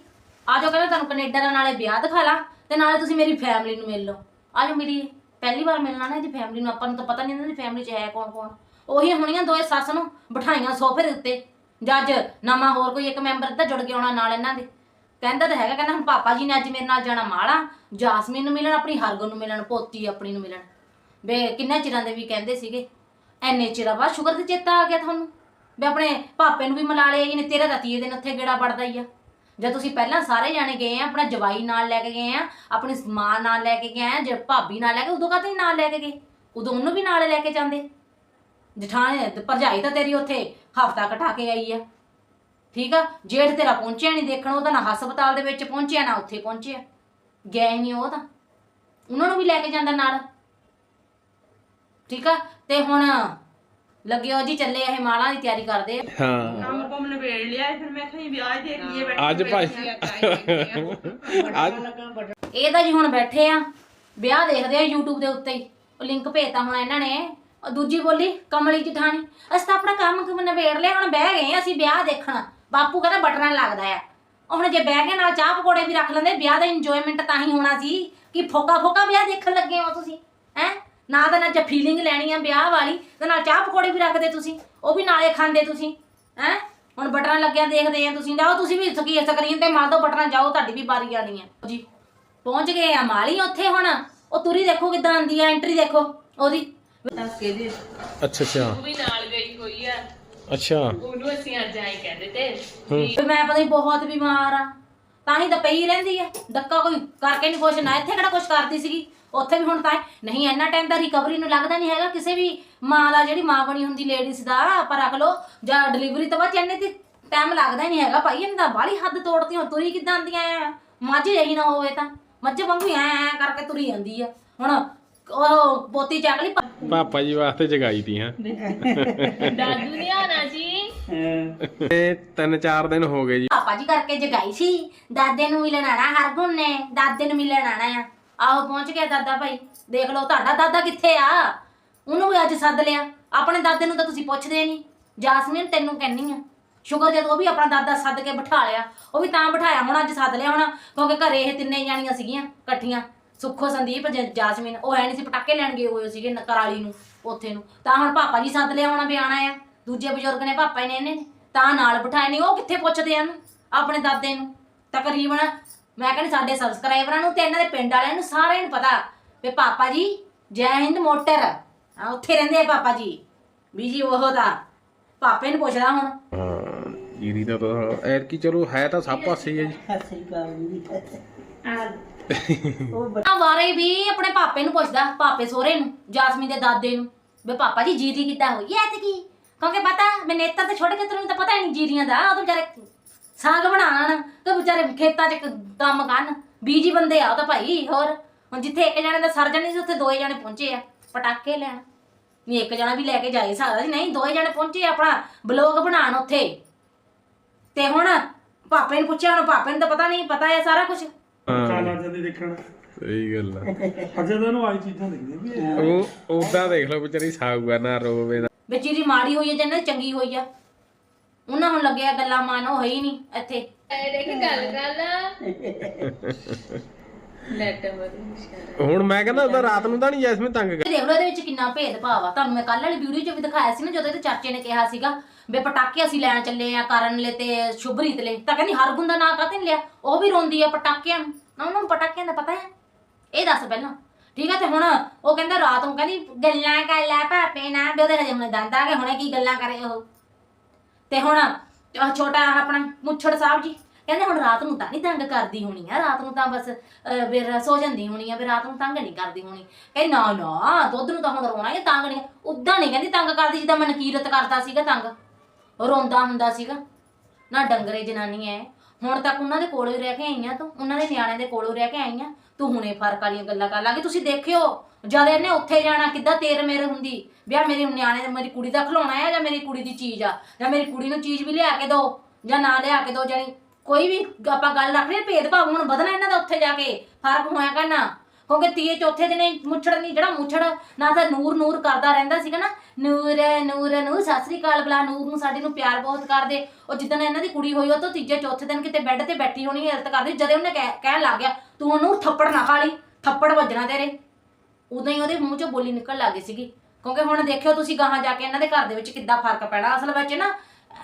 ਆਜੋ ਕਹਿੰਦਾ ਤੁਹਾਨੂੰ ਕੈਨੇਡਾ ਦਾ ਨਾਲੇ ਵਿਆਹ ਦਿਖਾ ਲਾ। ਤੇ ਨਾਲੇ ਤੁਸੀਂ ਮੇਰੀ ਫੈਮਿਲੀ ਨੂੰ ਮਿਲ ਲਓ। ਆਜੋ ਮੇਰੀ ਪਹਿਲੀ ਵਾਰ ਮਿਲਣਾ ਨਾ ਇਹਦੀ ਫੈਮਿਲੀ ਨੂੰ। ਆਪਾਂ ਨੂੰ ਤਾਂ ਪਤਾ ਨਹੀਂ ਇਹਨਾਂ ਦੀ ਫੈਮਿਲੀ 'ਚ ਹੈ ਕੌਣ ਕੌਣ ਉਹੀ ਹੋਣੀਆਂ ਦੋਏ ਸੱਸ ਨੂੰ ਬਿਠਾਈਆਂ ਸੋਫੇ ਦੇ ਉੱਤੇ। ਜੱਜ, ਨਵਾਂ ਹੋਰ ਕੋਈ ਇੱਕ ਮੈਂਬਰ ਤਾਂ ਜੁੜ ਕੇ ਆਉਣਾ ਨਾਲ ਇਹਨਾਂ ਦੇ। ਕਹਿੰਦਾ ਤਾਂ ਹੈਗਾ, ਕਹਿੰਦਾ ਹੁਣ ਪਾਪਾ ਜੀ ਨੇ ਅੱਜ ਮੇਰੇ ਨਾਲ ਜਾਣਾ ਮਾਲਾ ਜਾਸਮੀਨ ਨੂੰ ਮਿਲਣ, ਆਪਣੀ ਹਰਗੁਣ ਨੂੰ ਮਿਲਣ, ਪੋਤੀ ਆਪਣੀ ਨੂੰ ਮਿਲਣ। ਵੇ, ਕਿੰਨਾ ਚਿਰਾਂ ਦੇ ਵੀ ਕਹਿੰਦੇ ਸੀਗੇ। ਐਨੇ ਚਿਰਾਂ ਬਾਅਦ ਸ਼ੁਕਰ ਤੇ ਚੇਤਾ ਆ ਗਿਆ ਤੁਹਾਨੂੰ। ਵੀ, ਆਪਣੇ ਪਾਪੇ ਨੂੰ ਵੀ ਮਿਲਾ ਲਿਆ ਇਹਨੇ ਤੇਰਾ ਤਾਂ ਤੀਏ ਦਿਨ ਉੱਥੇ ਗੇੜਾ ਵੜਦਾ ਹੀ ਆ। ਜਦ ਤੁਸੀਂ ਪਹਿਲਾਂ ਸਾਰੇ ਜਾਣੇ ਗਏ ਆ, ਆਪਣਾ ਜਵਾਈ ਨਾਲ ਲੈ ਕੇ ਗਏ ਆ, ਆਪਣੀ ਮਾਂ ਨਾਲ ਲੈ ਕੇ ਗਏ ਆ, ਜੇ ਭਾਬੀ ਨਾਲ ਲੈ ਕੇ ਉਦੋਂ ਕਦੇ ਨਾਲ ਲੈ ਕੇ ਗਏ? ਉਦੋਂ ਉਹਨੂੰ ਵੀ ਨਾਲ ਲੈ ਕੇ ਜਾਂਦੇ? ਜਠਾਣੇ, ਭਰਜਾਈ ਤਾਂ ਤੇਰੀ ਉੱਥੇ। ਹਫਤਾ ਕਟਾ ਕੇ ਆਈ ਆ। ਠੀਕ ਆ? ਜੇਠ ਤੇਰਾ ਪਹੁੰਚਿਆ ਨਹੀਂ ਦੇਖਣ ਉਹ ਤਾਂ ਨਾ ਹਸਪਤਾਲ ਦੇ ਵਿੱਚ ਪਹੁੰਚਿਆ ਨਾ ਉੱਥੇ ਪਹੁੰਚਿਆ। ਹੀ ਨਹੀਂ ਉਹ ਤਾਂ। ਉਹਨਾਂ ਨੂੰ ਵੀ ਲੈ ਕੇ ਜਾਂਦਾ ਨਾਲ। ਠੀਕ ਆ? ਤੇ ਹੁਣ ਲੱਗਿਓ ਜੀ ਚੱਲੇ ਇਹ ਮਾਲਾਂ ਦੀ ਤਿਆਰੀ ਕਰਦੇ ਆ। ਹਾਂ। ਕੰਮ ਕੰਮ ਨਿਬੇੜ ਲਿਆ ਫਿਰ ਮੈਂ ਕਿਹਾ ਵਿਆਹ ਦੇਖ ਲਈਏ ਬੈਠੇ ਅੱਜ ਭਾਈ ਅੱਜ ਇਹ ਤਾਂ ਜੀ ਹੁਣ ਬੈਠੇ ਆ। ਵਿਆਹ ਦੇਖਦੇ ਆ YouTube ਦੇ ਉੱਤੇ ਹੀ। ਉਹ ਲਿੰਕ ਭੇਜਤਾ ਹੁਣ ਇਹਨਾਂ ਨੇ। ਉਹ ਦੂਜੀ ਬੋਲੀ ਕਮਲੀ ਜਠਾਣੀ। ਅਸੀਂ ਤਾਂ ਆਪਣਾ ਕੰਮ ਕੁਮ ਨਿਬੇੜ ਲਿਆ, ਹੁਣ ਬਹਿ ਗਏ ਆ ਅਸੀਂ ਵਿਆਹ ਦੇਖਣ। ਬਾਪੂ ਕਹਿੰਦਾ ਬਟਨਾ ਲੱਗਦਾ ਆ। ਉਹ ਹੁਣ ਜੇ ਬਹਿ ਗਏ, ਨਾਲ ਚਾਹ ਪਕੌੜੇ ਵੀ ਰੱਖ ਲੈਂਦੇ, ਵਿਆਹ ਦਾ ਇੰਜੋਇਮੈਂਟ ਤਾਂ ਹੀ ਹੋਣਾ ਸੀ ਕਿ ਫੋਕਾ ਫੋਕਾ ਵਿਆਹ ਦੇਖਣ ਲੱਗੇ ਹੋ ਤੁਸੀਂ, ਹੈ? ਨਾ ਤਾਂ ਨਾ ਜੇ ਫੀਲਿੰਗ ਲੈਣੀ ਆ ਵਿਆਹ ਵਾਲੀ, ਤੇ ਨਾਲ ਚਾਹ ਪਕੌੜੇ ਵੀ ਰੱਖਦੇ ਤੁਸੀਂ, ਉਹ ਵੀ ਨਾਲੇ ਖਾਂਦੇ ਤੁਸੀਂ, ਹੈ? ਹੁਣ ਬਟਨਾਂ ਲੱਗਿਆ ਦੇਖਦੇ ਆ ਤੁਸੀਂ ਜਾਓ ਤੁਸੀਂ ਵੀ ਸਕੀ ਸਕਰੀਨ ਤੇ ਮਾਰ ਦੋ, ਬਟਨਾਂ ਜਾਓ, ਤੁਹਾਡੀ ਵੀ ਵਾਰੀ ਆਣੀ ਆ। ਜੀ, ਪਹੁੰਚ ਗਏ ਆ ਮਾਲੀ ਉੱਥੇ ਹੁਣ, ਉਹ ਤੁਰੀ ਦੇਖੋ ਕਿਦਾਂ ਆਂਦੀ ਆ ਐਂਟਰੀ ਦੇਖੋ, ਉਹਦੀ। ਦੱਸ ਕੇ ਦੇ। ਅੱਛਾ ਅੱਛਾ। ਉਹ ਵੀ ਨਾਲ ਗਈ ਹੋਈ ਆ। ਅੱਛਾ। ਉਹਨੂੰ ਅਸੀਂ ਅੱਜ ਆਏ ਕਹਿੰਦੇ ਤੇ। ਵੀ ਮੈਂ ਪਤਾ ਨਹੀਂ ਬਹੁਤ ਬਿਮਾਰ ਆ। ਤਾਂ ਹੀ ਤਾਂ ਪਈ ਰਹਿੰਦੀ ਆ। ਡੱਕਾ ਕੋਈ ਕਰਕੇ ਨਹੀਂ ਕੁਛ ਨਾ। ਇੱਥੇ ਕਿਹੜਾ ਕੁਛ ਕਰਦੀ ਸੀਗੀ? ਉੱਥੇ ਵੀ ਹੁਣ ਤਾਂ ਨਹੀਂ ਇੰਨਾ ਟਾਈਮ ਤਾਂ ਰਿਕਵਰੀ ਨੂੰ ਲੱਗਦਾ ਨਹੀਂ ਹੈਗਾ। ਕਿਸੇ ਵੀ ਮਾਂ ਦਾ ਜਿਹੜੀ ਮਾਂ ਬਣੀ ਹੁੰਦੀ ਲੇਡੀਜ਼ ਦਾ ਆਪਾਂ ਰੱਖ ਲਓ। ਜਾਂ ਡਿਲੀਵਰੀ ਤੋਂ ਬਾਅਦ ਇੰਨੇ ਤੇ ਟਾਈਮ ਲੱਗਦਾ ਹੀ ਨਹੀਂ ਹੈਗਾ। ਭਾਈ ਇਹਨਾਂ ਦਾ ਬਾਹਲੀ ਹੱਦ ਤੋੜਤੀ ਹੁਣ। ਤੁਰੀ ਕਿਦਾਂ ਆਂਦੀਆਂ ਆ ਮੱਝ ਜਹੀ ਨਾ ਹੋਵੇ ਤਾਂ। ਮੱਝ ਵਾਂਗੂ ਐ ਐ ਕਰਕੇ ਤੁਰੀ ਜਾਂਦੀ ਆ। ਹੁਣ ਉਹ ਪੋਤੀ ਚੱਕ ਲਈ ਪਾਪਾ ਜੀ ਵਾਸਤੇ ਜਗਾਈ ਤੀ ਹਾਂ। ਦਾਦੂ ਨੇ ਆਣਾ ਜੀ। ਤੇ ਤਿੰਨ ਚਾਰ ਦਿਨ ਹੋ ਗਏ ਜੀ। ਪਾਪਾ ਜੀ ਕਰਕੇ ਜਗਾਈ ਸੀ। ਦਾਦੇ ਨੂੰ ਮਿਲਣ ਆਣਾ ਹਰਗੁਣ ਨੇ। ਦਾਦੇ ਨੂੰ ਮਿਲਣ ਆਣਾ ਆ। ਆਹੋ ਪਹੁੰਚ ਗਿਆ ਦਾਦਾ ਭਾਈ। ਦੇਖ ਲਓ ਤੁਹਾਡਾ ਦਾਦਾ ਕਿੱਥੇ ਆ? ਉਹਨੂੰ ਵੀ ਅੱਜ ਸੱਦ ਲਿਆ। ਆਪਣੇ ਦਾਦੇ ਨੂੰ ਤਾਂ ਤੁਸੀਂ ਪੁੱਛਦੇ ਨਹੀਂ ਜਾਸਮੀਨ ਤੈਨੂੰ ਕਹਿੰਨੀ ਆ। ਸ਼ੁਕਰ ਜਦ ਉਹ ਵੀ ਆਪਣਾ ਦਾਦਾ ਸੱਦ ਕੇ ਬਿਠਾ ਲਿਆ। ਉਹ ਵੀ ਤਾਂ ਬਿਠਾਇਆ ਹੁਣ ਅੱਜ ਸੱਦ ਲਿਆ ਹੁਣ। ਕਿਉਂਕਿ ਘਰੇ ਇਹ ਤਿੰਨੇ ਜਾਣੀਆਂ ਸੀਗੀਆਂ ਇਕੱਠੀਆਂ। ਸੁੱਖੋ ਸੰਦੀਪ ਜ- ਜਾਸਮੀਨ ਉਹ ਹੈ ਨਹੀਂ ਸੀ ਪਟਾਕੇ ਲੈਣ ਗਏ ਹੋਏ ਸੀਗੇ ਨ- ਕਰਾਲੀ ਨੂੰ ਉੱਥੇ ਨੂੰ। ਤਾਂ ਹੁਣ ਪਾਪਾ ਜੀ ਸੱਦ ਲਿਆ ਹੋਣਾ ਵੀ ਆਣਾ ਆ। ਦੂਜੇ ਬਜ਼ੁਰਗ ਨੇ ਪਾਪਾ ਜੀ ਨੇ ਇਹਨੇ। ਤਾਂ ਨਾਲ ਬਿਠਾਏ ਨਹੀਂ ਉਹ ਕਿੱਥੇ ਪੁੱਛਦੇ ਹਨ ਆਪਣੇ ਦਾਦੇ ਨੂੰ। ਤਕਰੀਬਨ ਮੈਂ ਕਹਿੰਦੀ ਸਾਡੇ ਸਬਸਕ੍ਰਾਈਬਰਾਂ ਨੂੰ ਤੇ ਇਹਨਾਂ ਦੇ ਪਿੰਡ ਵਾਲਿਆਂ ਨੂੰ ਸਾਰਿਆਂ ਨੂੰ ਪਤਾ ਵੀ ਪਾਪਾ ਜੀ ਜੈ ਹਿੰਦ ਮੋਟਰ। ਆ ਉੱਥੇ ਰਹਿੰਦੇ ਆ ਪਾਪਾ ਜੀ। ਵੀ ਜੀ ਉਹ ਦਾ ਪਾਪੇ ਨੂੰ ਪੁੱਛਦਾ ਹੁਣ। ਹਾਂ ਜੀਰੀ ਦਾ ਤਾਂ ਐਰ ਕੀ ਚਲੋ ਹੈ ਤਾਂ ਸਭ ਪਾਸੇ ਹੀ ਹੈ ਜੀ। ਆ ਵਾਰੇ ਵੀ ਆਪਣੇ ਪਾਪੇ ਨੂੰ ਪੁੱਛਦਾ, ਪਾਪੇ ਸੋਹਰੇ ਨੂੰ ਜਾਸਮੀ ਦੇ ਦਾਦੇ ਨੂੰ, ਵੀ ਪਾਪਾ ਜੀ ਜੀਦੀ ਕਿੱਦਾਂ ਹੋਈ ਐ ਤੇ ਕੀ ਕਿਉਂਕਿ ਪਤਾ ਮੈਂ ਨੇਤਰ ਤੇ ਛੋਟੇ ਚਤਰ ਨੂੰ ਤਾਂ ਪਤਾ ਹੀ ਨਹੀਂ ਜੀਰੀਆਂ ਦਾ, ਉਹ ਤਾਂ ਵਿਚਾਰੇ ਸਾਗ ਬਣਾਉਣ ਤੇ ਵਿਚਾਰੇ ਖੇਤਾਂ 'ਚ ਕੰਮ ਕਰਨ, ਬੀਜੀ ਬੰਦੇ ਆ ਉਹ ਤਾਂ ਭਾਈ, ਹੋਰ। ਹੁਣ ਜਿੱਥੇ ਇੱਕ ਜਣੇ ਦਾ ਸਰ ਨਹੀਂ ਸੀ, ਉੱਥੇ ਦੋਏ ਜਣੇ ਪਹੁੰਚੇ ਆ, ਪਟਾਕੇ ਲੈਣ। ਨਹੀਂ ਇੱਕ ਜਣਾ ਵੀ ਲੈ ਕੇ ਜਾਏ ਸਕਦਾ ਸੀ ਨਹੀਂ ਦੋਏ ਜਣੇ ਪਹੁੰਚੇ ਆਪਣਾ ਬਲੌਗ ਬਣਾਉਣ ਉੱਥੇ। ਤੇ ਹੁਣ ਪਾਪੇ ਨੂੰ ਪੁੱਛਿਆ, ਹੁਣ ਪਾਪੇ ਨੂੰ ਤਾਂ ਪਤਾ ਨਹੀਂ, ਪਤਾ ਹੈ ਸਾਰਾ ਕੁਝ ਚੱਲ ਅੱਜ ਦੀ ਦੇਖਣ। ਸਹੀ ਗੱਲ ਆ। ਅਜੇ ਤਾਂ ਉਹਨੂੰ ਆਈ ਚੀਜ਼ਾਂ ਦਿਖਦੀਆਂ ਵੀ ਇਹ। ਉਹ ਉਦਾਂ ਦੇਖ ਲਓ ਵਿਚਾਰੀ ਸਾਊਗਾ ਨਾ ਰੋਵੇ ਨਾ ਵਿੱਚ ਇਹਦੀ ਮਾੜੀ ਹੋਈ ਹੈ ਜਾਂ ਦੀ ਚੰਗੀ ਹੋਈ ਆ ਉਹਨਾਂ ਹੁਣ ਲੱਗਿਆ ਗੱਲਾਂ ਮਨ ਉਹ ਹੈ ਹੀ ਨਹੀਂ ਇੱਥੇ। ਐ ਦੇਖ ਗੱਲ ਲੈਟ ਮਰੀ ਹੁਣ ਮੈਂ ਕਹਿੰਦਾ ਉਹਦਾ ਰਾਤ ਨੂੰ ਤਾਂ ਨਹੀਂ ਜੈਸਮੀਨ ਤੰਗ ਕਰ ਇਹ ਦੇਖ ਲਓ ਇਹਦੇ ਵਿੱਚ ਕਿੰਨਾ ਭੇਦ ਭਾਵ ਆ। ਤੁਹਾਨੂੰ ਮੈਂ ਕੱਲ ਵਾਲੀ ਵੀਡੀਓ 'ਚ ਵੀ ਦਿਖਾਇਆ ਸੀ ਨਾ ਜਦੋਂ ਇਹਦੇ ਚਾਚੇ ਨੇ ਕਿਹਾ ਸੀਗਾ ਵੀ ਪਟਾਕੇ ਅਸੀਂ ਲੈਣ ਚੱਲੇ ਆ ਕਰਨ ਲੈ ਤੇ ਸ਼ੁਭਰੀਤ ਲੈ ਤਾਂ ਕਹਿੰਦੀ ਹਰਗੁਣ ਦਾ ਨਾਂ ਕਾਤੇ ਨਹੀਂ ਲਿਆ? ਉਹ ਵੀ ਰੋਂਦੀ ਆ ਪਟਾਕਿਆਂ ਨੂੰ। ਨਾ ਉਹਨਾਂ ਨੂੰ ਪਟਾਕਿਆਂ ਦਾ ਪਤਾ ਹੈ? ਇਹ ਦੱਸ ਪਹਿਲਾਂ। ਠੀਕ ਹੈ ਤੇ ਹੁਣ ਉਹ ਕਹਿੰਦਾ ਰਾਤ ਨੂੰ ਕਹਿੰਦੀ ਗੱਲਾਂ ਕਰ ਲੈ ਭਾਪੇ ਨਾ ਵੀ ਉਹਦੇ ਹਜੇ ਹੁਣੇ ਦੰਦ ਆ ਗਏ ਹੁਣੇ ਕੀ ਗੱਲਾਂ ਕਰੇ ਉਹ। ਤੇ ਹੁਣ ਆਹ ਛੋਟਾ ਆਪਣਾ ਮੁੱਛੜ ਸਾਹਿਬ ਜੀ ਕਹਿੰਦੇ ਹੁਣ ਰਾਤ ਨੂੰ ਤਾਂ ਨਹੀਂ ਤੰਗ ਕਰਦੀ ਹੋਣੀ ਆ ਰਾਤ ਨੂੰ ਤਾਂ ਬਸ ਅਹ, ਫਿਰ ਰ- ਸੋ ਜਾਂਦੀ ਹੋਣੀ ਆ ਵੀ ਰਾਤ ਨੂੰ ਤੰਗ ਨਹੀਂ ਕਰਦੀ ਹੋਣੀ। ਕਹਿੰਦੀ ਨਾ ਨਾ ਦੁੱਧ ਨੂੰ ਤਾਂ ਹੁਣ ਰੋਣਾ ਹੀ ਆ, ਤੰਗ ਨਹੀਂ ਉਦਾਂ ਨਹੀਂ ਕਹਿੰਦੀ ਤੰਗ ਕਰਦੀ ਜਿੱਦਾਂ ਮਨਕੀਰਤ ਕਰਦਾ ਸੀਗਾ ਤੰਗ। ਰੋਂਦਾ ਹੁੰਦਾ ਸੀਗਾ। ਨਾ ਡੰਗਰੇ ਜਨਾਨੀ ਐ ਹੁਣ ਤੱਕ ਉਹਨਾਂ ਦੇ ਕੋਲੋਂ ਹੀ ਰਹਿ ਕੇ ਆਈਆਂ ਤੂੰ, ਉਹਨਾਂ ਦੇ ਨਿਆਣਿਆਂ ਦੇ ਕੋਲੋਂ ਰਹਿ ਕੇ ਆਈਆਂ ਤੂੰ ਹੁਣੇ ਫ਼ਰਕ ਵਾਲੀਆਂ ਗੱਲਾਂ ਕਰ ਲਾਂਗੀ ਤੁਸੀਂ ਦੇਖਿਓ, ਜਦ ਇਹਨੇ ਉੱਥੇ ਜਾਣਾ, ਕਿੱਦਾਂ ਤੇਰ ਮੇਰੇ ਹੁੰਦੀ? ਵਿਆਹ ਮੇਰੇ ਨਿਆਣੇ ਮੇਰੀ ਕੁੜੀ ਦਾ ਖਿਲਾਉਣਾ ਆ ਜਾਂ ਮੇਰੀ ਕੁੜੀ ਦੀ ਚੀਜ਼ ਆ? ਜਾਂ ਮੇਰੀ ਕੁੜੀ ਨੂੰ ਚੀਜ਼ ਵੀ ਲਿਆ ਕੇ ਦੋ, ਜਾਂ ਨਾ ਲਿਆ ਕੇ ਦੋ ਜਾਨੀ ਕੋਈ ਵੀ ਆਪਾਂ ਗੱਲ ਰੱਖ ਲਈ, ਭੇਦਭਾਵ ਹੁਣ ਵਧਣਾ ਇਹਨਾਂ ਦਾ ਉੱਥੇ ਜਾ ਕੇ। ਫ਼ਰਕ ਹੋਇਆ ਕਰਨਾ। ਕਿਉਂਕਿ ਤੀਏ ਚੌਥੇ ਦਿਨੇ ਮੁੱਛੜ ਨਹੀਂ ਜਿਹੜਾ ਮੁੱਛੜ ਨਾ ਤਾਂ ਨੂਰ ਨੂਰ ਕਰਦਾ ਰਹਿੰਦਾ ਸੀਗਾ ਨਾ। ਨੂਰ ਨੂਰ ਨੂੰ ਸਤਿ ਸ੍ਰੀ ਅਕਾਲ ਬਲਾ, ਨੂਰ ਨੂੰ ਸਾਡੇ ਨੂੰ ਪਿਆਰ ਬਹੁਤ ਕਰਦੇ। ਉਹ ਜਿੱਦਣ ਇਹਨਾਂ ਦੀ ਕੁੜੀ ਹੋਈ, ਉਹ ਤੋਂ ਤੀਜੇ ਚੌਥੇ ਦਿਨ ਕਿਤੇ ਬੈੱਡ ਤੇ ਬੈਠੀ ਹੋਣੀ ਇਲਤ ਕਰਦੀ ਜਦੇ ਉਹਨੇ ਕਹਿ- ਕਹਿਣ ਲੱਗ ਗਿਆ, ਤੂੰ ਉਹਨੂੰ ਥੱਪੜ ਨਾ ਖਾ ਲਈ, ਥੱਪੜ ਵੱਜਣਾ ਤੇਰੇ। ਉਦੋਂ ਹੀ ਉਹਦੇ ਮੂੰਹ ਚੋਂ ਬੋਲੀ ਨਿਕਲ ਲੱਗ ਗਈ ਸੀਗੀ। ਕਿਉਂਕਿ ਹੁਣ ਦੇਖਿਓ ਤੁਸੀਂ ਗਾਹਾਂ ਜਾ ਕੇ ਇਹਨਾਂ ਦੇ ਘਰ ਦੇ ਵਿੱਚ ਕਿੱਦਾਂ ਫ਼ਰਕ ਪੈਣਾ। ਅਸਲ ਵਿੱਚ ਨਾ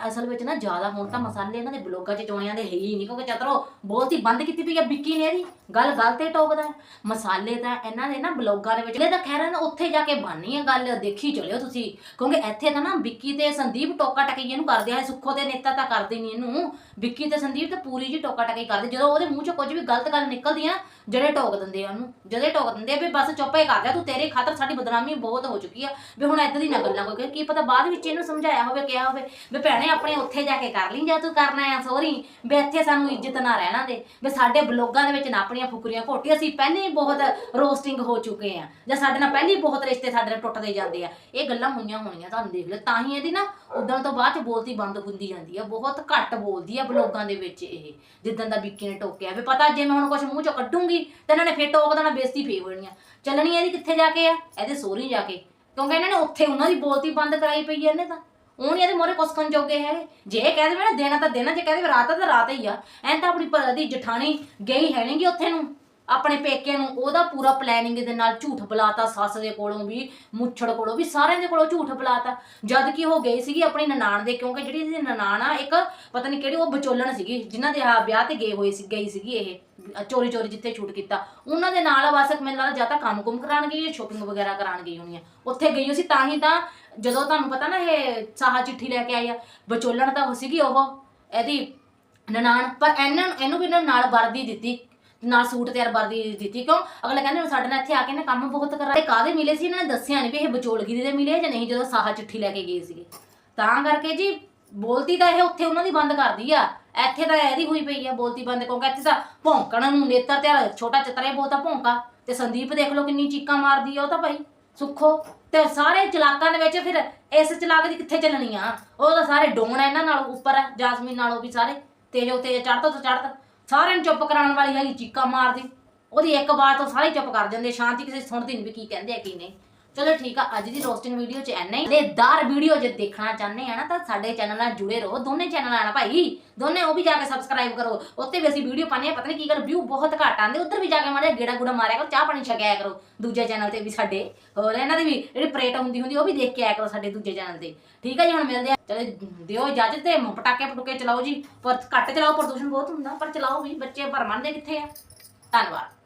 ਅਸਲ ਵਿੱਚ ਨਾ ਜ਼ਿਆਦਾ ਹੁਣ ਤਾਂ ਮਸਾਲੇ ਇਹਨਾਂ ਦੇ ਬਲੋਗਾਂ 'ਚ ਚੋਣਿਆਂ ਦੇ ਹੈ ਹੀ ਨਹੀਂ, ਕਿਉਂਕਿ ਚਤਰੋ ਬਹੁਤ ਹੀ ਬੰਦ ਕੀਤੀ ਪਈ ਹੈ ਵਿੱਕੀ ਨੇ ਇਹਦੀ। ਗੱਲ ਗੱਲ ਤੇ ਟੋਕਦਾ ਹੈ। ਮਸਾਲੇ ਤਾਂ ਇਹਨਾਂ ਦੇ ਨਾ ਬਲੋਗਾਂ ਦੇ ਵਿੱਚ ਇਹ ਤਾਂ ਖੈਰ ਨਾ ਉੱਥੇ ਜਾ ਕੇ ਬਣਨੀ ਹੈ ਗੱਲ, ਦੇਖੀ ਚਲਿਓ ਤੁਸੀਂ। ਕਿਉਂਕਿ ਇੱਥੇ ਤਾਂ ਨਾ ਵਿੱਕੀ ਤੇ ਸੰਦੀਪ ਟੋਕਾ ਟਕਈ ਇਹਨੂੰ ਕਰਦੇ ਆ ਸੁੱਖੋ ਦੇ ਨੇਤਾ ਤਾਂ ਕਰਦੇ ਨਹੀਂ ਇਹਨੂੰ। ਵਿੱਕੀ ਤੇ ਸੰਦੀਪ ਤਾਂ ਪੂਰੀ ਜੀ ਟੋਕਾ ਟਕੀ ਕਰਦੇ। ਜਦੋਂ ਉਹਦੇ ਮੂੰਹ ਚੋਂ ਕੁਝ ਵੀ ਗਲਤ ਗੱਲ ਨਿਕਲਦੀ ਆ ਜਿਹੜੇ ਟੋਕ ਦਿੰਦੇ ਆ ਉਹਨੂੰ। ਜਿਹੜੇ ਟੋਕ ਦਿੰਦੇ ਆ ਵੀ ਬਸ ਚੁੱਪ ਹੀ ਕਰ ਜਾ ਤੂੰ ਤੇਰੇ ਖਾਤਰ ਸਾਡੀ ਬਦਨਾਮੀ ਬਹੁਤ ਹੋ ਚੁੱਕੀ ਆ। ਵੀ ਹੁਣ ਏਦਾਂ ਦੀ ਨਾ ਗੱਲਾਂ ਕੋਈ ਕੀ ਪਤਾ ਬਾਅਦ ਵਿੱਚ ਇਹਨੂੰ ਸਮਝਾਇਆ ਹੋਵੇ, ਕਿਹਾ ਹੋਵੇ ਵੀ ਭੈਣ ਆਪਣੇ ਉੱਥੇ ਜਾ ਕੇ ਕਰ ਲਈ, ਜਾਂ ਤੂੰ ਕਰਨਾ ਆ ਸੋਰੀ ਵੀ ਇੱਥੇ ਸਾਨੂੰ ਇੱਜ਼ਤ ਨਾ ਰਹਿਣਾ ਦੇ। ਵੀ ਸਾਡੇ ਬਲੋਗਾਂ ਦੇ ਵਿੱਚ ਨਾ ਆਪਣੀਆਂ ਫੁਕਰੀਆਂ ਘੋਟੀ ਅਸੀਂ ਪਹਿਲੇ ਹੀ ਬਹੁਤ ਰੋਸਟਿੰਗ ਹੋ ਚੁੱਕੇ ਆ। ਜਾਂ ਸਾਡੇ ਨਾਲ ਪਹਿਲੇ ਹੀ ਬਹੁਤ ਰਿਸ਼ਤੇ ਸਾਡੇ ਨਾਲ ਟੁੱਟਦੇ ਜਾਂਦੇ ਆ। ਇਹ ਗੱਲਾਂ ਹੋਈਆਂ ਹੋਣੀਆਂ, ਤੁਹਾਨੂੰ ਦੇਖ ਲਓ। ਤਾਂ ਹੀ ਇਹਦੀ ਨਾ ਉਦੋਂ ਤੋਂ ਬਾਅਦ ਚ ਬੋਲਤੀ ਬੰਦ ਹੁੰਦੀ ਜਾਂਦੀ ਆ। ਬਹੁਤ ਘੱਟ ਬੋਲਦੀ ਆ ਬਲੋਗਾਂ ਦੇ ਵਿੱਚ ਇਹ। ਜਿੱਦਾਂ ਦਾ ਵਿੱਕੀ ਨੇ ਟੋਕਿਆ। ਵੀ ਪਤਾ, ਜੇ ਮੈਂ ਹੁਣ ਕੁਝ ਮੂੰਹ ਚੋਂ ਕੱਢੂੰਗੀ, ਤੇ ਇਹਨਾਂ ਨੇ ਫੇਰ ਟੋਕ ਦੇਣਾ, ਬੇਇੱਜ਼ਤੀ ਫੇਰ ਹੋਣੀ ਆ। ਚੱਲਣੀ ਇਹਦੀ ਕਿੱਥੇ ਜਾ ਕੇ ਆ? ਇਹਦੇ ਸੋਹਰੀ ਜਾ ਕੇ। ਕਿਉਂਕਿ ਇਹਨਾਂ ਨੇ ਉੱਥੇ ਉਹਨਾਂ ਦੀ ਬੋਲਤੀ ਬੰਦ ਕਰਾਈ ਪਈ ਆ ਇਹਨੇ ਤਾਂ। ਉਹ ਨਹੀਂ ਇਹਦੇ ਮੋਰੇ ਕੁਸਕਣ ਜੋਗੇ ਹੈਗੇ। ਜੇ ਇਹ ਕਹਿ ਦੇਵੇ ਨਾ, ਦੇਣਾ ਤਾਂ ਦੇਣਾ, ਜੇ ਕਹਿ ਦੇਵੇ ਰਾਤ ਆ ਤਾਂ ਰਾਤ ਹੀ ਆ। ਐਂ ਤਾਂ ਆਪਣੀ ਭਰਾ ਦੀ ਜਠਾਣੀ ਗਈ ਹੈ ਨਹੀਂਗੀ ਉੱਥੇ ਨੂੰ। ਆਪਣੇ ਪੇਕੇ ਨੂੰ ਉਹਦਾ ਪੂਰਾ ਪਲੈਨਿੰਗ ਦੇ ਨਾਲ ਝੂਠ ਬੁਲਾਤਾ ਸੱਸ ਦੇ ਕੋਲੋਂ ਵੀ, ਮੁੱਛੜ ਕੋਲੋਂ ਵੀ, ਸਾਰਿਆਂ ਦੇ ਕੋਲੋਂ ਝੂਠ ਬੁਲਾਤਾ। ਜਦ ਕਿ ਉਹ ਗਈ ਸੀਗੀ ਆਪਣੀ ਨਨਾਣ ਦੇ, ਕਿਉਂਕਿ ਜਿਹੜੀ ਇਹਦੀ ਨਨਾਣ ਆ, ਇੱਕ ਪਤਾ ਨਹੀਂ ਕਿਹੜੀ ਉਹ ਵਿਚੋਲਣ ਸੀਗੀ, ਜਿਨ੍ਹਾਂ ਦੇ ਆ ਵਿਆਹ ਤੇ ਗਏ ਹੋਏ ਸੀ, ਗਈ ਸੀਗੀ ਇਹ ਚੋਰੀ ਚੋਰੀ ਜਿੱਥੇ ਛੂਟ ਕੀਤਾ। ਉਹਨਾਂ ਦੇ ਨਾਲ ਬਸ ਮੈਨੂੰ ਲੱਗਦਾ ਜਾਂ ਤਾਂ ਕੰਮ ਕੁਮ ਕਰਾਉਣ ਗਈ ਜਾਂ ਸ਼ੋਪਿੰਗ ਵਗੈਰਾ ਕਰਾਉਣ ਗਈ ਹੋਣੀ ਆ ਉੱਥੇ ਗਈ ਹੋਈ ਸੀ, ਤਾਂ ਹੀ ਤਾਂ ਜਦੋਂ ਤੁਹਾਨੂੰ ਪਤਾ ਨਾ ਇਹ ਸਾਹਾ ਚਿੱਠੀ ਲੈ ਕੇ ਆਈ ਆ, ਵਿਚੋਲਣ ਤਾਂ ਉਹ ਸੀਗੀ ਉਹ, ਇਹਦੀ ਨਨਾਣ, ਪਰ ਇਹਨਾਂ ਨੂੰ ਇਹਨੂੰ ਵੀ ਇਹਨਾਂ ਨਾਲ ਵਰਦੀ ਦਿੱਤੀ, ਨਾਲ ਸੂਟ ਤਿਆਰ ਵਰਦੀ ਦਿੱਤੀ, ਕਿਉਂ? ਅਗਲੇ ਕਹਿੰਦੇ ਸਾਡੇ ਨਾਲ ਇੱਥੇ ਆ ਕੇ ਨਾ ਕੰਮ ਬਹੁਤ ਕਰਾ। ਤੇ ਕਾਦੇ ਮਿਲੇ ਸੀ? ਇਹਨਾਂ ਨੇ ਦੱਸਿਆ ਨਹੀਂ ਵੀ ਇਹ ਵਿਚੋਲਗਿਰੀ ਦੇ ਮਿਲੇ ਜਾਂ ਨਹੀਂ, ਜਦੋਂ ਸਾਹਾ ਚਿੱਠੀ ਲੈ ਕੇ ਗਏ ਸੀਗੇ। ਤਾਂ ਕਰਕੇ ਜੀ, ਬੋਲਤੀ ਤਾਂ ਇਹ ਉੱਥੇ ਉਹਨਾਂ ਦੀ ਬੰਦ ਕਰਦੀ ਆ। ਇੱਥੇ ਤਾਂ ਇਹਦੀ ਹੋਈ ਪਈ ਆ ਬੋਲਤੀ ਬੰਦ, ਕਿਉਂਕਿ ਇੱਥੇ ਤਾਂ ਭੌਂਕਣ ਨੂੰ ਨੇਤਰ ਤੇ ਛੋਟਾ ਚਤਰੇ ਬਹੁਤਾ ਭੌਂਕਾ। ਤੇ ਸੰਦੀਪ ਦੇਖ ਲਓ ਕਿੰਨੀ ਚੀਕਾਂ ਮਾਰਦੀ ਆ ਉਹ ਤਾਂ ਭਾਈ। ਸੁੱਖੋ ਤੇ ਸਾਰੇ ਚਲਾਕਾਂ ਦੇ ਵਿੱਚ ਫਿਰ ਇਸ ਚਲਾਕ ਦੀ ਕਿੱਥੇ ਚੱਲਣੀ ਆ? ਉਹ ਤਾਂ ਸਾਰੇ ਡੋਣ ਆ ਇਹਨਾਂ ਨਾਲ, ਉੱਪਰ ਆ, ਜਾਸਮੀਨ ਨਾਲੋਂ ਵੀ ਸਾਰੇ। ਤੇਜੋ ਤੇਜ, ਚੜ੍ਹਦਾ ਤੋਂ ਚੜ੍ਹਦਾ। ਸਾਰਿਆਂ ਨੂੰ ਚੁੱਪ ਕਰਾਉਣ ਵਾਲੀ ਹੈਗੀ ਚੀਕਾਂ ਮਾਰਦੀ। ਉਹਦੀ ਇੱਕ ਵਾਰ ਤੋਂ ਸਾਰੇ ਚੁੱਪ ਕਰ ਜਾਂਦੇ ਸ਼ਾਂਤੀ ਕਿਸੇ ਸੁਣਦੀ ਨਹੀਂ ਵੀ ਕੀ ਕਹਿੰਦੇ ਆ, ਕੀ ਨਹੀਂ। ਚਲੋ ਠੀਕ ਆ, ਅੱਜ ਦੀ ਰੋਸਟਿੰਗ ਵੀਡੀਓ ਚ ਐਨਾ ਹੀ। ਦੇਦਾਰ ਵੀਡੀਓ ਜੇ ਦੇਖਣਾ ਚਾਹੁੰਦੇ ਆ ਨਾ, ਤਾਂ ਸਾਡੇ ਚੈਨਲ ਨਾਲ ਜੁੜੇ ਰਹੋ। ਦੋਨੇ ਚੈਨਲ ਆ ਨਾ ਭਾਈ, ਦੋਨੇ ਉਹ ਵੀ ਜਾ ਕੇ ਸਬਸਕ੍ਰਾਈਬ ਕਰੋ। ਉੱਤੇ ਵੀ ਅਸੀਂ ਵੀਡੀਓ ਪਾਉਂਦੇ ਆ, ਪਤਾ ਨਹੀਂ ਕੀ ਗੱਲ ਵਿਊ ਬਹੁਤ ਘੱਟ ਆਉਂਦੇ। ਉੱਧਰ ਵੀ ਜਾ ਕੇ ਮਾੜਾ ਗੇੜਾ ਗੂੜਾ ਮਾਰਿਆ ਕਰੋ, ਚਾਹ ਪਾਣੀ ਛਕਿਆ ਕਰੋ। ਦੂਜੇ ਚੈਨਲ ਤੇ ਵੀ ਸਾਡੇ। ਹੋਰ ਇਹਨਾਂ ਦੀ ਵੀ ਜਿਹੜੀ ਪ੍ਰੇਟ ਹੁੰਦੀ ਹੁੰਦੀ, ਉਹ ਵੀ ਦੇਖ ਕੇ ਆਇਆ ਕਰੋ ਸਾਡੇ ਦੂਜੇ ਚੈਨਲ ਤੇ। ਠੀਕ ਆ ਜੀ, ਹੁਣ ਮਿਲਦੇ ਆ। ਚਲੋ, ਦਿਓ ਇਜਾਜ਼ਤ ਤੇ ਪਟਾਕੇ ਪਟੂਕੇ ਚਲਾਓ ਜੀ। ਪਰ ਘੱਟ ਚਲਾਓ, ਪ੍ਰਦੂਸ਼ਣ ਬਹੁਤ ਹੁੰਦਾ, ਪਰ ਚਲਾਓ ਵੀ। ਬੱਚੇ ਭਰਮਣ ਦੇ ਕਿੱਥੇ ਆ? ਧੰਨਵਾਦ।